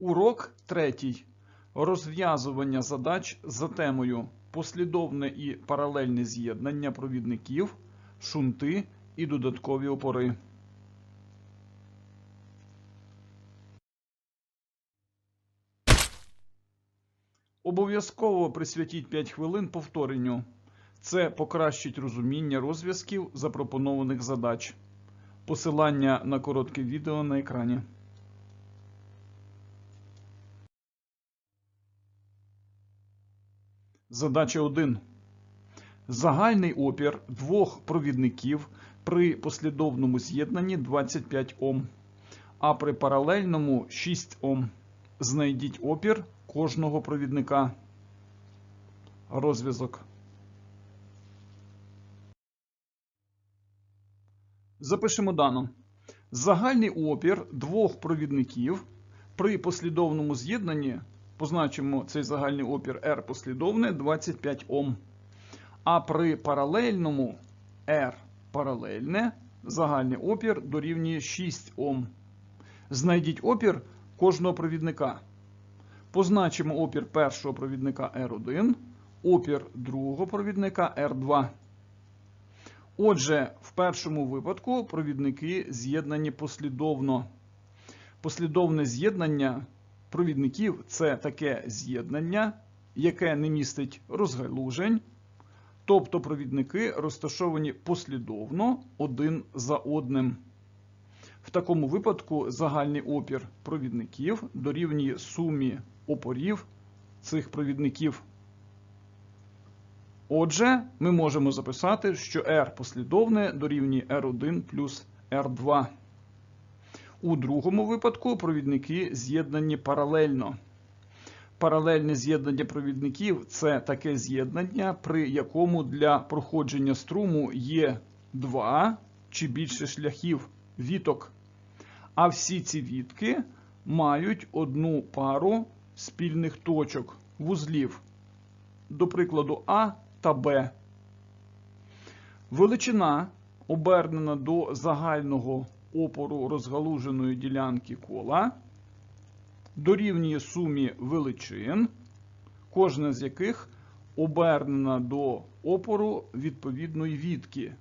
Урок третій. Розв'язування задач за темою послідовне і паралельне з'єднання провідників, шунти і додаткові опори. Обов'язково присвятіть 5 хвилин повторенню. Це покращить розуміння розв'язків запропонованих задач. Посилання на коротке відео на екрані. Задача 1. Загальний опір двох провідників при послідовному з'єднанні 25 Ом, а при паралельному 6 Ом. Знайдіть опір кожного провідника. Розв'язок. Запишемо дано. Загальний опір двох провідників при послідовному з'єднанні позначимо цей загальний опір R послідовне 25 Ом. А при паралельному R паралельне загальний опір дорівнює 6 Ом. Знайдіть опір кожного провідника. Позначимо опір першого провідника R1, опір другого провідника R2. Отже, в першому випадку провідники з'єднані послідовно. Послідовне з'єднання провідників це таке з'єднання, яке не містить розгалужень, тобто провідники розташовані послідовно один за одним. В такому випадку загальний опір провідників дорівнює сумі опорів цих провідників. Отже, ми можемо записати, що R послідовне дорівнює R1 плюс R2. У другому випадку провідники з'єднані паралельно. Паралельне з'єднання провідників це таке з'єднання, при якому для проходження струму є два чи більше шляхів віток. А всі ці вітки мають одну пару спільних точок вузлів, до прикладу, А та Б. Величина обернена до загального опору розгалуженої ділянки кола дорівнює сумі величин, кожна з яких обернена до опору відповідної відки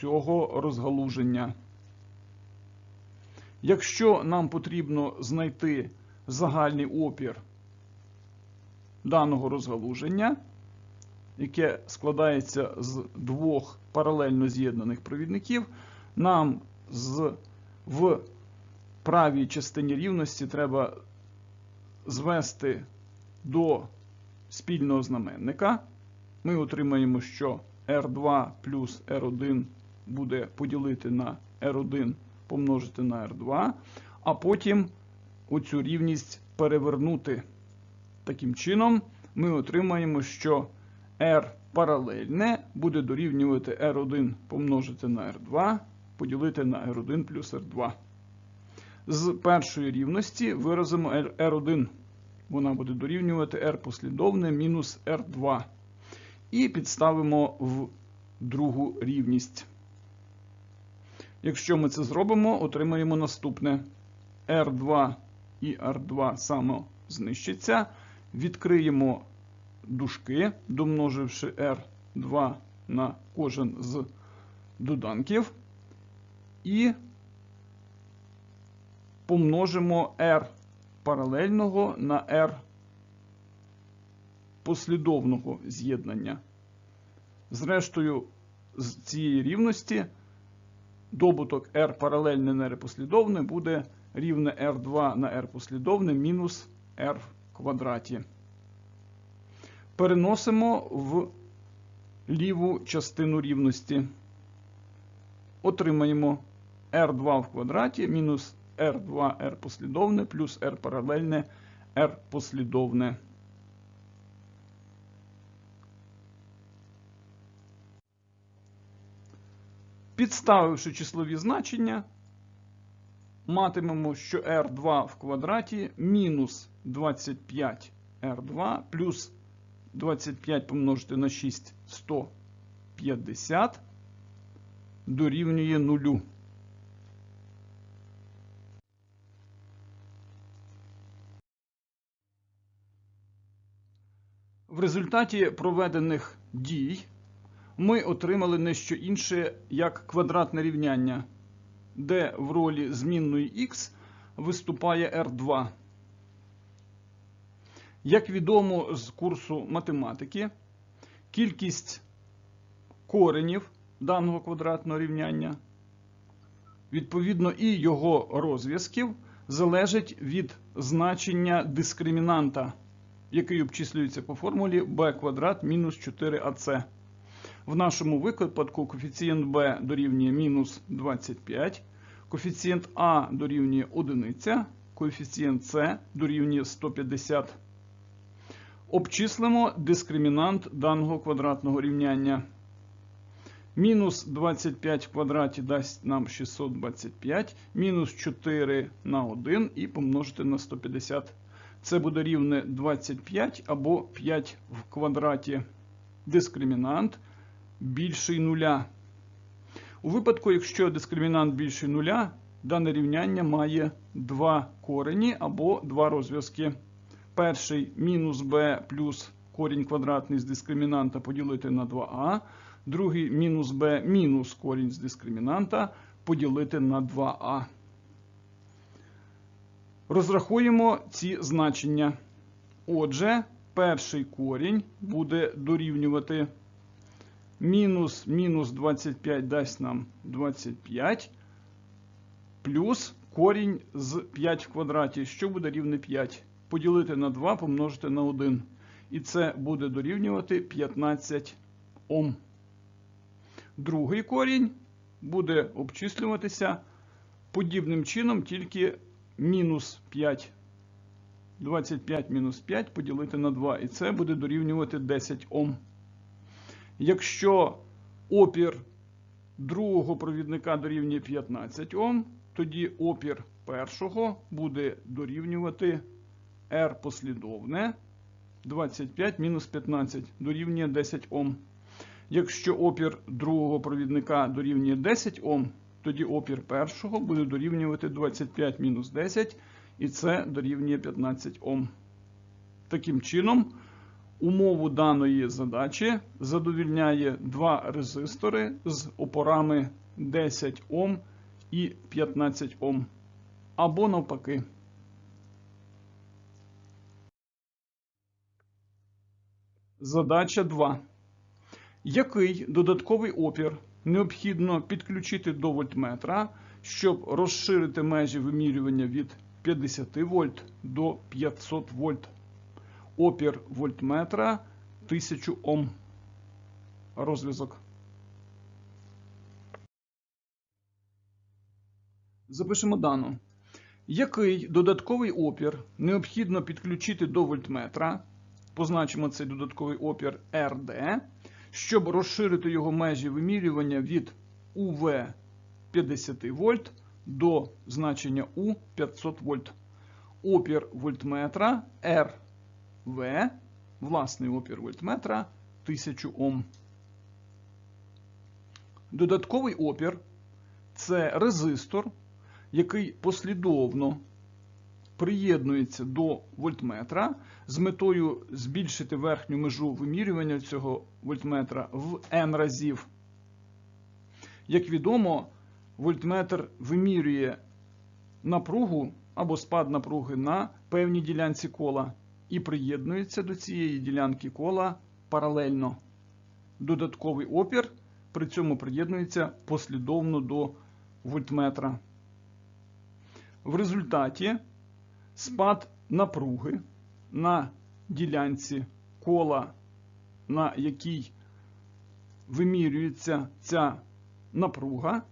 цього розгалуження. Якщо нам потрібно знайти загальний опір даного розгалуження, яке складається з двох паралельно з'єднаних провідників, нам з, в правій частині рівності треба звести до спільного знаменника. Ми отримаємо, що R2 плюс R1 буде поділити на R1 помножити на R2, а потім оцю рівність перевернути. Таким чином, ми отримаємо, що R паралельне буде дорівнювати R1 помножити на R2, поділити на R1 плюс R2. З першої рівності виразимо R1. Вона буде дорівнювати R послідовне мінус R2. І підставимо в другу рівність. Якщо ми це зробимо, отримаємо наступне. R2 і R2 само знищаться. Відкриємо дужки, домноживши R2 на кожен з доданків. І помножимо R паралельного на R послідовного з'єднання. Зрештою, з цієї рівності добуток R паралельне на R послідовне буде рівне R2 на R послідовне мінус R в квадраті. Переносимо в ліву частину рівності. Отримаємо R2 в квадраті мінус R2 R послідовне плюс R паралельне R послідовне. Підставивши числові значення, матимемо, що R2 в квадраті мінус 25 R2 плюс 25 помножити на 6 150 дорівнює нулю. Результаті проведених дій ми отримали не що інше, як квадратне рівняння, де в ролі змінної х виступає r2. Як відомо з курсу математики, кількість коренів даного квадратного рівняння, відповідно, і його розв'язків залежить від значення дискримінанта, який обчислюється по формулі b квадрат мінус 4ac. В нашому випадку коефіцієнт b дорівнює мінус 25, коефіцієнт А дорівнює 1, коефіцієнт С дорівнює 150. Обчислимо дискримінант даного квадратного рівняння. Мінус 25 в квадраті дасть нам 625, мінус 4 на 1 і помножити на 150. Це буде рівне 25 або 5 в квадраті. Дискримінант більший нуля. У випадку, якщо дискримінант більший нуля, дане рівняння має два корені або два розв'язки. Перший мінус b плюс корінь квадратний з дискримінанта поділити на 2а. Другий мінус b мінус корінь з дискримінанта поділити на 2а. Розрахуємо ці значення. Отже, перший корінь буде дорівнювати мінус мінус 25 дасть нам 25, плюс корінь з 5 в квадраті, що буде рівне 5. Поділити на 2 помножити на 1. І це буде дорівнювати 15 Ом. Другий корінь буде обчислюватися подібним чином, тільки мінус 5. 25 мінус 5 поділити на 2. І це буде дорівнювати 10 Ом. Якщо опір другого провідника дорівнює 15 Ом, тоді опір першого буде дорівнювати R послідовне 25 мінус 15 дорівнює 10 Ом. Якщо опір другого провідника дорівнює 10 Ом, тоді опір першого буде дорівнювати 25 мінус 10, і це дорівнює 15 Ом. Таким чином, умову даної задачі задовільняє два резистори з опорами 10 Ом і 15 Ом. Або навпаки. Задача 2. Який додатковий опір необхідно підключити до вольтметра, щоб розширити межі вимірювання від 50 вольт до 500 вольт? Опір вольтметра 1000 Ом. Розв'язок. Запишемо дану. Який додатковий опір необхідно підключити до вольтметра? Позначимо цей додатковий опір RD, щоб розширити його межі вимірювання від УВ 50 вольт до значення У 500 вольт. Опір вольтметра RV, власний опір вольтметра 1000 Ом. Додатковий опір це резистор, який послідовно приєднується до вольтметра з метою збільшити верхню межу вимірювання цього вольтметра в n разів. Як відомо, вольтметр вимірює напругу або спад напруги на певній ділянці кола і приєднується до цієї ділянки кола паралельно. Додатковий опір при цьому приєднується послідовно до вольтметра. В результаті спад напруги на ділянці кола, на якій вимірюється ця напруга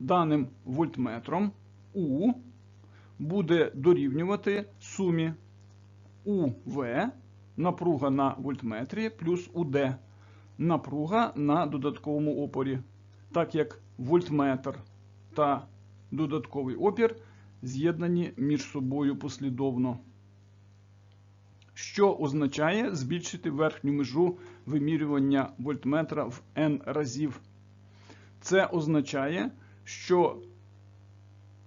даним вольтметром У буде дорівнювати сумі УВ напруга на вольтметрі плюс УД напруга на додатковому опорі, так як вольтметр та додатковий опір з'єднані між собою послідовно. Що означає збільшити верхню межу вимірювання вольтметра в n разів. Це означає, що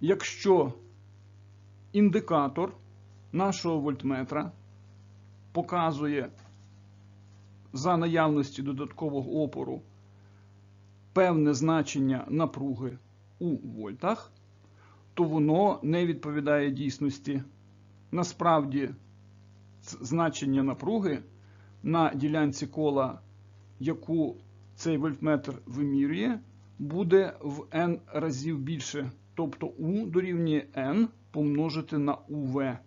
якщо індикатор нашого вольтметра показує за наявності додаткового опору певне значення напруги у вольтах, то воно не відповідає дійсності. Насправді, значення напруги на ділянці кола, яку цей вольтметр вимірює, буде в n разів більше. Тобто U дорівнює n помножити на UV.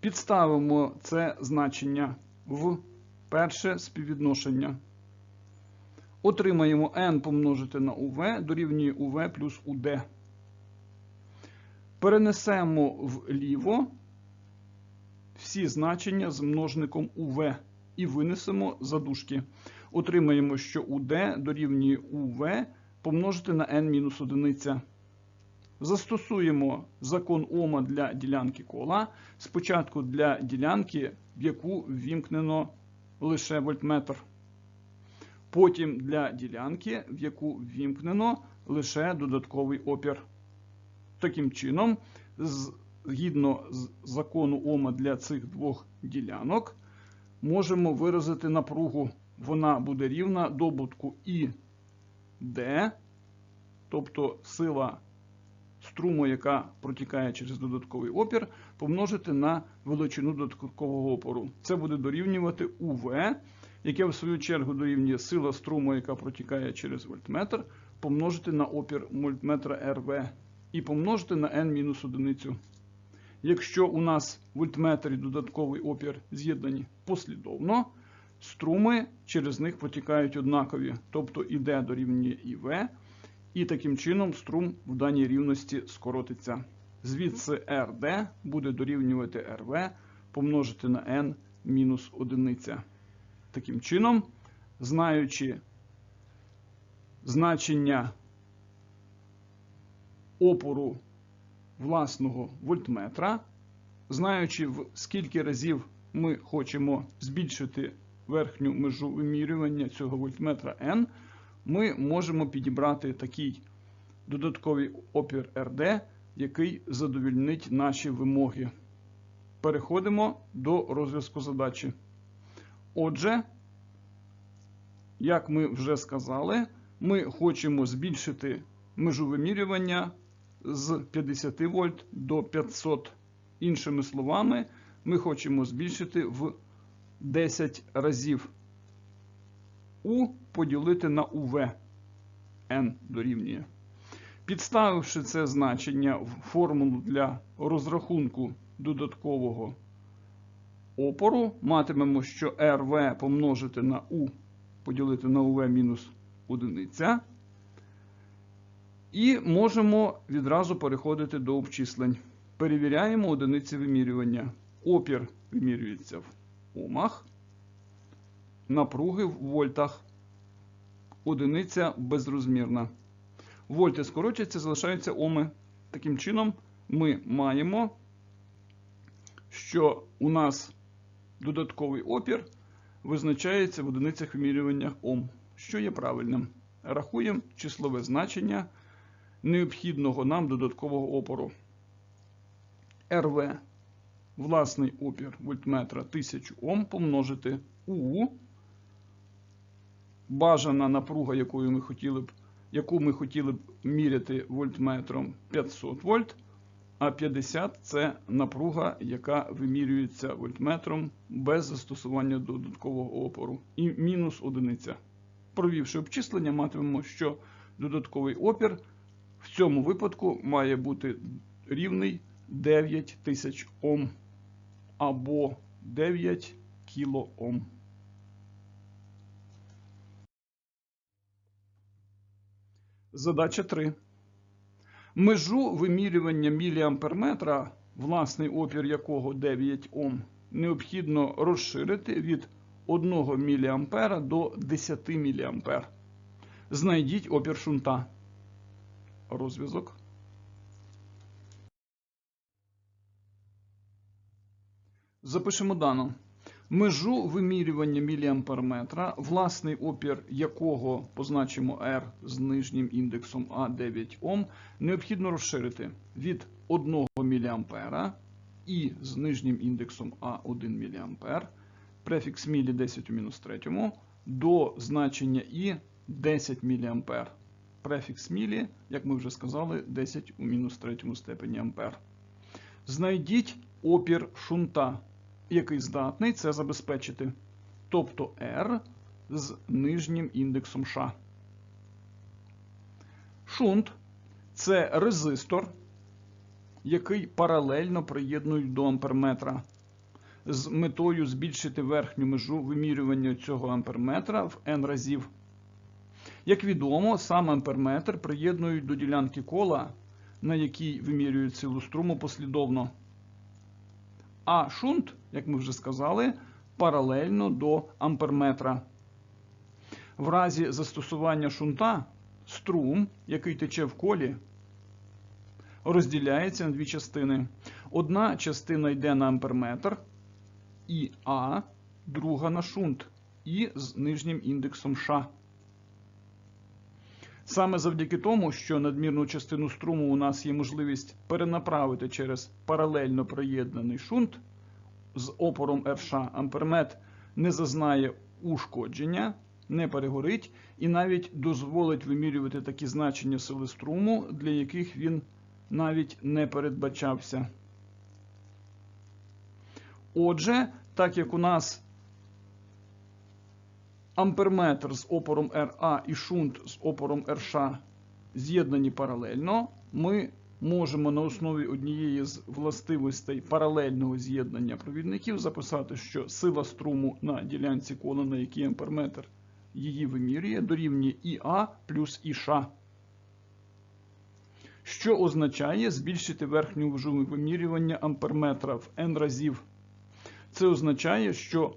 Підставимо це значення в перше співвідношення. Отримаємо n помножити на UV дорівнює UV плюс UD. Перенесемо вліво всі значення з множником UV і винесемо за дужки. Отримаємо, що UD дорівнює UV помножити на n-1. Застосуємо закон Ома для ділянки кола. Спочатку для ділянки, в яку ввімкнено лише вольтметр. Потім для ділянки, в яку ввімкнено лише додатковий опір. Таким чином, згідно з закону Ома для цих двох ділянок, можемо виразити напругу. Вона буде рівна добутку І D, тобто сила струму, яка протікає через додатковий опір, помножити на величину додаткового опору. Це буде дорівнювати УВ, яке в свою чергу дорівнює сила струму, яка протікає через вольтметр, помножити на опір вольтметра РВ і помножити на n-1. Якщо у нас вольтметр і додатковий опір з'єднані послідовно, струми через них протікають однакові, тобто ІД дорівнює ІВ, і таким чином струм в даній рівності скоротиться. Звідси РД буде дорівнювати РВ помножити на n мінус одиниця. Таким чином, знаючи значення опору власного вольтметра, знаючи в скільки разів ми хочемо збільшити верхню межу вимірювання цього вольтметра N, ми можемо підібрати такий додатковий опір RD, який задовільнить наші вимоги. Переходимо до розв'язку задачі. Отже, як ми вже сказали, ми хочемо збільшити межу вимірювання з 50 вольт до 500. Іншими словами, ми хочемо збільшити в 10 разів. У поділити на УВ. N дорівнює. Підставивши це значення в формулу для розрахунку додаткового опору, матимемо, що RV помножити на U поділити на UV мінус одиниця. І можемо відразу переходити до обчислень. Перевіряємо одиниці вимірювання. Опір вимірюється в омах, напруги в вольтах. Одиниця безрозмірна. Вольти скорочуються, залишаються оми. Таким чином, ми маємо, що у нас додатковий опір визначається в одиницях вимірювання Ом, що є правильним. Рахуємо числове значення необхідного нам додаткового опору. РВ, власний опір вольтметра 1000 Ом помножити У, бажана напруга, якою ми хотіли б, яку ми хотіли б міряти вольтметром 500 вольт, а 50 це напруга, яка вимірюється вольтметром без застосування додаткового опору. І мінус одиниця. Провівши обчислення, матимемо, що додатковий опір в цьому випадку має бути рівний 9000 Ом або 9 кілоом. Задача 3. Межу вимірювання міліамперметра, власний опір якого 9 Ом, необхідно розширити від 1 мА до 10 мА. Знайдіть опір шунта. Розв'язок. Запишемо дано. Межу вимірювання міліамперметра, власний опір якого позначимо R з нижнім індексом А9 Ом, необхідно розширити від 1 мА і з нижнім індексом А1 мА префікс мілі 10 у мінус третьому до значення І 10 мА. Префікс мілі, як ми вже сказали, 10 у мінус третьому степені ампер. Знайдіть опір шунта, який здатний це забезпечити. Тобто R з нижнім індексом Ш. Шунт це резистор, який паралельно приєднують до амперметра з метою збільшити верхню межу вимірювання цього амперметра в n разів. Як відомо, сам амперметр приєднують до ділянки кола, на якій вимірюють силу струму послідовно. А шунт, як ми вже сказали, паралельно до амперметра. В разі застосування шунта струм, який тече в колі, розділяється на дві частини. Одна частина йде на амперметр і А, друга на шунт І з нижнім індексом Ш. Саме завдяки тому, що надмірну частину струму у нас є можливість перенаправити через паралельно приєднаний шунт з опором РШ ампермет не зазнає ушкодження, не перегорить і навіть дозволить вимірювати такі значення сили струму, для яких він навіть не передбачався. Отже, так як у нас амперметр з опором РА і шунт з опором РШ з'єднані паралельно, ми можемо на основі однієї з властивостей паралельного з'єднання провідників записати, що сила струму на ділянці кола, на якій амперметр її вимірює, дорівнює ІА плюс ІШ. Що означає збільшити верхню межу вимірювання амперметра в n разів. Це означає, що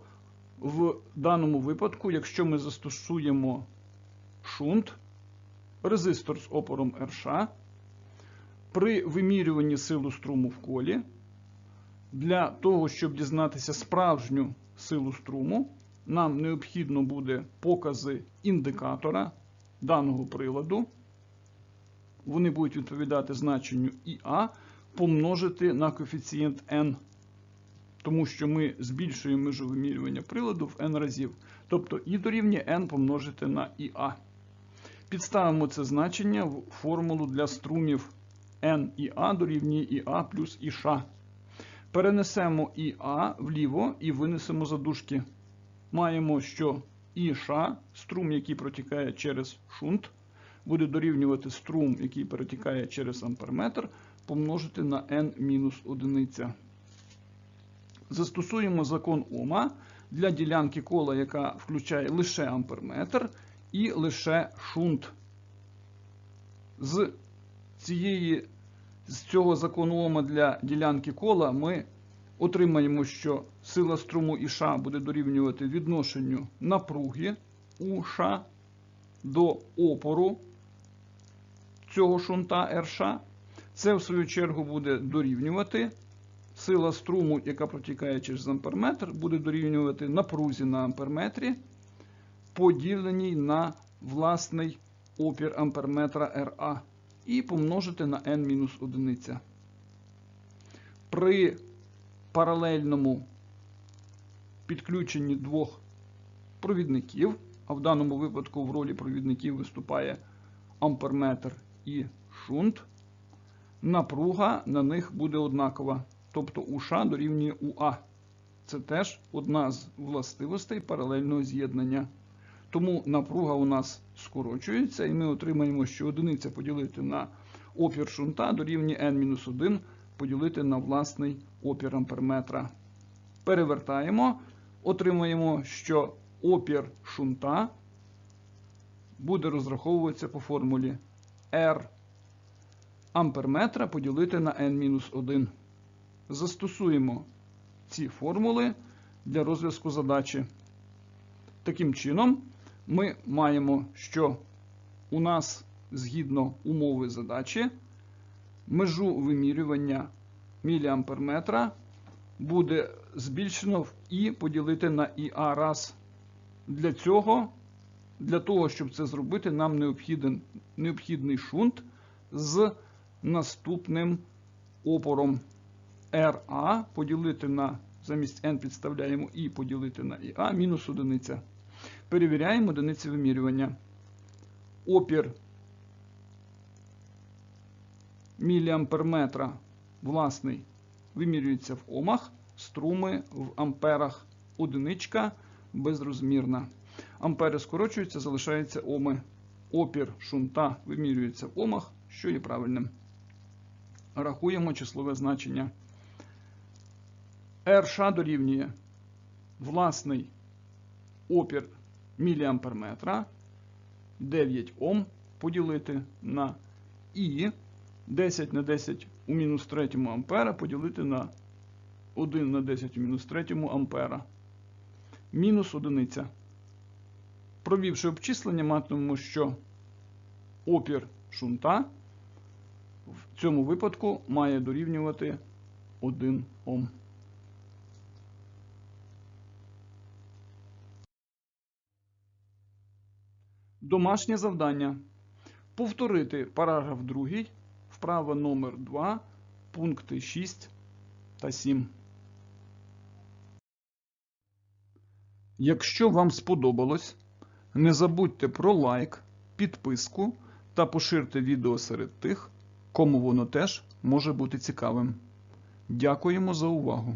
в даному випадку, якщо ми застосуємо шунт, резистор з опором РШ, при вимірюванні силу струму в колі, для того, щоб дізнатися справжню силу струму, нам необхідно буде покази індикатора даного приладу. Вони будуть відповідати значенню ІА помножити на коефіцієнт n тому що ми збільшуємо межу вимірювання приладу в n разів. Тобто і дорівнює n помножити на іа. Підставимо це значення в формулу для струмів n і а дорівнює іа плюс іш. Перенесемо іа вліво і винесемо задушки. Маємо, що іш, струм, який протікає через шунт, буде дорівнювати струм, який перетікає через амперметр, помножити на n-1. Застосуємо закон Ома для ділянки кола, яка включає лише амперметр і лише шунт. З цієї, з цього закону Ома для ділянки кола ми отримаємо, що сила струму ІШ буде дорівнювати відношенню напруги УШ до опору цього шунта РШ. Це, в свою чергу, буде дорівнювати сила струму, яка протікає через амперметр, буде дорівнювати напрузі на амперметрі, поділеній на власний опір амперметра RA і помножити на n-1. При паралельному підключенні двох провідників, а в даному випадку в ролі провідників виступає амперметр і шунт, напруга на них буде однакова тобто УШ дорівнює УА. Це теж одна з властивостей паралельного з'єднання. Тому напруга у нас скорочується, і ми отримаємо, що одиниця поділити на опір шунта дорівнює n-1 поділити на власний опір амперметра. Перевертаємо, отримаємо, що опір шунта буде розраховуватися по формулі R амперметра поділити на n-1 застосуємо ці формули для розв'язку задачі. Таким чином, ми маємо, що у нас згідно умови задачі межу вимірювання міліамперметра буде збільшено в І поділити на ІА раз. Для цього, для того, щоб це зробити, нам необхіден, необхідний шунт з наступним опором. RA поділити на замість n підставляємо і поділити на іа мінус одиниця. Перевіряємо одиниці вимірювання. Опір міліамперметра власний вимірюється в омах, струми в амперах, одиничка безрозмірна. Ампери скорочуються, залишаються оми. Опір шунта вимірюється в омах, що є правильним. Рахуємо числове значення. РШ дорівнює власний опір міліамперметра 9 Ом поділити на І 10 на 10 у мінус третьому ампера поділити на 1 на 10 у мінус третьому ампера. Мінус одиниця. Провівши обчислення, матимемо, що опір шунта в цьому випадку має дорівнювати 1 Ом. Домашнє завдання. Повторити параграф 2, вправа номер 2, пункти 6 та 7. Якщо вам сподобалось, не забудьте про лайк, підписку та поширте відео серед тих, кому воно теж може бути цікавим. Дякуємо за увагу!